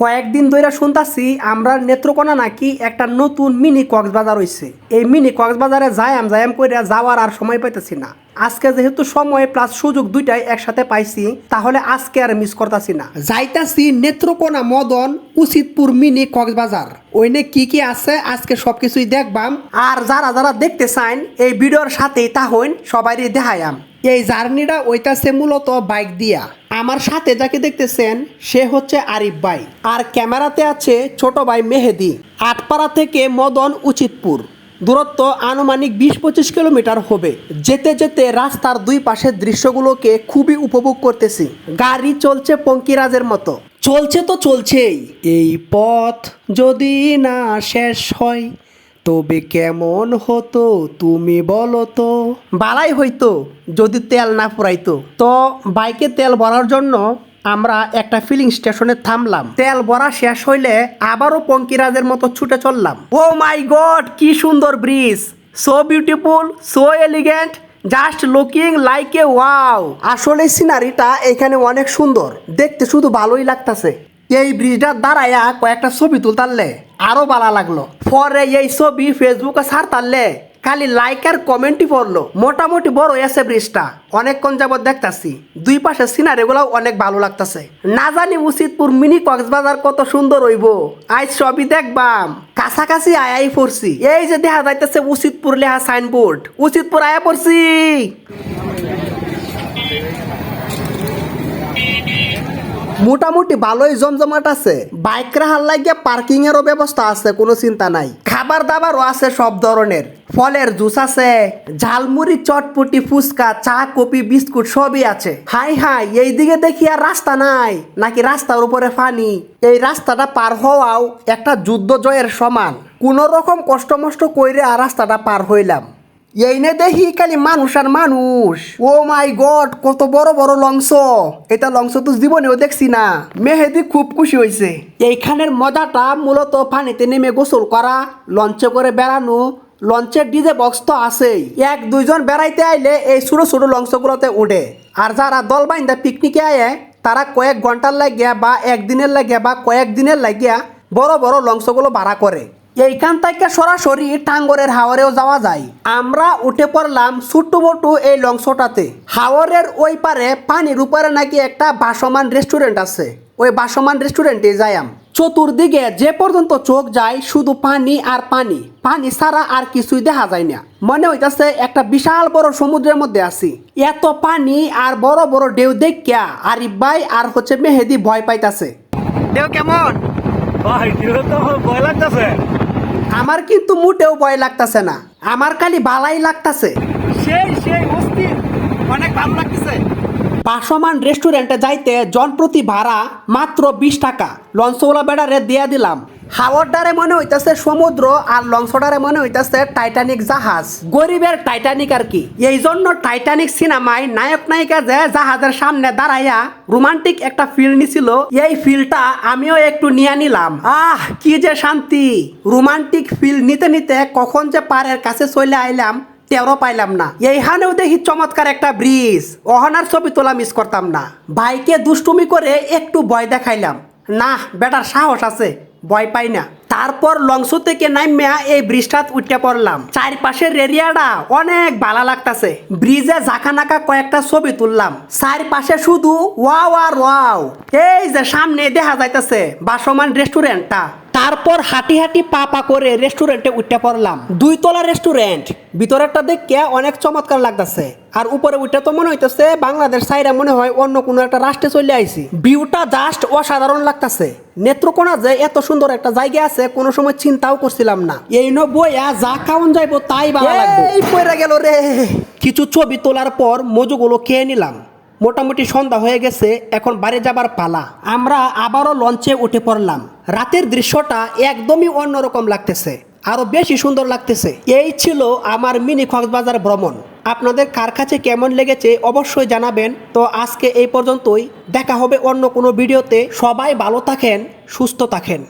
কয়েকদিন ধরে শুনতাছি আমরা নেত্রকোনা নাকি একটা নতুন মিনি কক্সবাজার হইছে। এই মিনি কক্সবাজারে যায়াম যায়াম করে যাওয়ার আর সময় পাইতেছি না। আজকে যেহেতু সময় প্লাস সুযোগ দুইটাই একসাথে পাইছি, তাহলে আজকে আর মিস করতেছি না। যাইতাছি নেত্রকোনা মদন উচিতপুর মিনি কক্সবাজার। ওইনে কি কি আছে আজকে সবকিছুই দেখবাম। আর যারা যারা দেখতে চান এই ভিডিওর সাথেই তাহইন সবারই দেখায়াম এই জার্নিটা ওইটাছে মূলত বাইক দিয়া। আমার সাথে যাকে দেখতেছেন, সে হচ্ছে আরিফ ভাই। আর ক্যামেরাতে আছে ছোট ভাই মেহেদি। আটপাড়া থেকে মদন উচিতপুর। দূরত্ব আনুমানিক বিশ পঁচিশ কিলোমিটার হবে। যেতে যেতে রাস্তার দুই পাশের দৃশ্যগুলোকে খুবই উপভোগ করতেছি। গাড়ি চলছে পঙ্কিরাজের মতো। চলছে তো চলছেই। এই পথ যদি না শেষ হয় তবে কেমন হতো তুমি বলো তো? বালাই হইতো যদি তেল না ফুরাইতো তো বাইকে তেল ভরার জন্য আমরা একটা ফিলিং স্টেশনে থামলাম। তেল ভরা শেষ হইলে আবারও পঙ্কিরাজের মতো ছুটে চললাম। ও মাই গড কি সুন্দর bridge! So beautiful so elegant just looking like a wow আসলে সিনারিটা এখানে অনেক সুন্দর। দেখতে শুধু ভালোই লাগতাছে। এই ব্রিজটার দাঁড়াইয়া কয়েকটা ছবি তুলতারলে। আরও ভালো লাগল। পরে এই ছবি ফেসবুকে ছাড়তারলে খালি লাইক আর কমেন্টই পড়ল। মোটামুটি বড় আছে ব্রিজটা অনেকক্ষণ যাবত দেখতাছি। দুই পাশে সিনারি গুলাও অনেক ভালো লাগতাছে। না জানি উচিতপুর মিনি কক্সবাজার কত সুন্দর হইব। আজ সবই দেখবাম। কাছাকাছি আয়াই পড়ছি। এই যে দেখা যাইতেছে উচিতপুর লেহা সাইনবোর্ড উচিতপুর আয়া পড়ছি। মোটামুটি ভালোই জমজমাট আছে। বাইক রাখার লাগিয়ে পার্কিং এরও ব্যবস্থা আছে, কোনো চিন্তা নাই। খাবার দাবারও আছে সব ধরনের। ফলের জুস আছে, ঝালমুড়ি, চটপটি, ফুচকা, চা কপি বিস্কুট সবই আছে। হাই হাই এই দিকে দেখি আর রাস্তা নাই, নাকি রাস্তার উপরে ফানি। এই রাস্তাটা পার হওয়াও একটা যুদ্ধ জয়ের সমান। কোনো রকম কষ্ট মষ্ট কইরে আর রাস্তাটা পার হইলাম। এই নে দেখি খালি মানুষ আর মানুষ। ও মাই গড, কত বড় বড় লংস। এটা লংস তো জীবনেও দেখছি না। মেহেদি খুব খুশি হয়েছে এইখানের মজাটা মূলত পানিতে নেমে গোসল করা, লঞ্চে করে বেড়ানো, লঞ্চের ডিজে বক্স তো আছেই। এক দুইজন বেড়াইতে আইলে এই ছোট ছোট লঞ্চগুলোতে উঠে। আর যারা দল বাইন্দা পিকনিকে আয়ে, তারা কয়েক ঘণ্টার লাগিয়া বা একদিনের লাগিয়া বা কয়েক দিনের লাগিয়া বড় বড় লঞ্চগুলো ভাড়া করে। এইখান থেকে সরাসরি টাঙ্গরের হাওরেও যাওয়া যায়। আমরা উঠে পড়লাম ছোট্ট মোটু এই লংসটাতে। হাওরের ওই পারে পানির উপরে নাকি একটা ভাসমান রেস্টুরেন্ট আছে। ওই ভাসমান রেস্টুরেন্টে যাইয়াম। চতুর্দিকে যে পর্যন্ত চোখ যায় শুধু পানি আর পানি। পানি ছাড়া আর কিছুই দেখা যায় না। মনে হইতাছে একটা বিশাল বড় সমুদ্রের মধ্যে আছি। এত পানি আর বড় বড় ঢেউ দেখিয়া আরিফ ভাই আর হচ্ছে মেহেদি ভয় পাইতাছে। ঢেউ কেমন? ভাই তো ভয় লাগতেছে। আমার কিন্তু মোটেও ভয় লাগতেছে না। আমার খালি বালাই লাগতেছে। সেই সেই অস্থির। অনেক ভালো লাগতেছে। পাশমান রেস্টুরেন্টে যাইতে জনপ্রতি ভাড়া মাত্র বিশ টাকা। লঞ্চওয়ালা বেড়ারে দিয়া দিলাম। হাওয়ারডারে মনে হইতাছে সমুদ্র আর লঞ্চডারে মনে হইতাছে টাইটানিক জাহাজ। গরিবের টাইটানিক আর কি। এই জন্য টাইটানিক সিনেমায় নায়ক নায়িকা যে জাহাজের সামনে দাঁড়াইয়া রোমান্টিক একটা ফিল নিছিল, এই ফিলটা আমিও একটু নিয়ে নিলাম। আহ, কি যে শান্তি! রোমান্টিক ফিল নিতে নিতে কখন যে পারের কাছে চলে আইলাম তেরো পাইলাম না। এইখানেও দেখি চমৎকার একটা ব্রিজ। অহনার ছবি তোলা মিস করতাম না। বাইকে দুষ্টুমি করে একটু ভয় দেখাইলাম। না বেটার সাহস আছে। ভয় পাই না। তারপর লংস থেকে নামিয়া এই ব্রিজটাত উঠতে পড়লাম। চারপাশের এরিয়াটা অনেক ভালো লাগতাছে। ব্রিজে নাকা কয়েকটা ছবি তুললাম। চারপাশে শুধু ওয়াও আর ওয়াও। এই যে সামনে দেখা যাইতাছে বাসমান রেস্টুরেন্টটা। তারপর হাঁটি হাঁটি পা পা করে রেস্টুরেন্টে উঠতে পড়লাম। দুই তলা রেস্টুরেন্ট। ভিতরেরটা দেখে অনেক চমৎকার লাগতেছে। আর উপরে উঠে তো মনে হইতেছে বাংলাদেশ সাইরা মনে হয় অন্য কোনো একটা রাষ্ট্রে চলে আইছি। ভিউটা জাস্ট অসাধারণ লাগতেছে। নেত্রকোনা যে এত সুন্দর একটা জায়গা আছে কোনো সময় চিন্তাও করছিলাম না। এই ন বইয়া যা খাওয়ান যাইবো তাই ভালো লাগবে। পড়ে গেল রে। কিছু ছবি তোলার পর মজুগুলো খেয়ে নিলাম। মোটামুটি সন্ধ্যা হয়ে গেছে এখন বাড়ি যাবার পালা। আমরা আবারও লঞ্চে উঠে পড়লাম। রাতের দৃশ্যটা একদমই অন্যরকম লাগতেছে। আরও বেশি সুন্দর লাগতেছে। এই ছিল আমার মিনি কক্সবাজার ভ্রমণ। আপনাদের কার কাছে কেমন লেগেছে অবশ্যই জানাবেন। তো আজকে এই পর্যন্তই। দেখা হবে অন্য কোনো ভিডিওতে। সবাই ভালো থাকেন, সুস্থ থাকেন।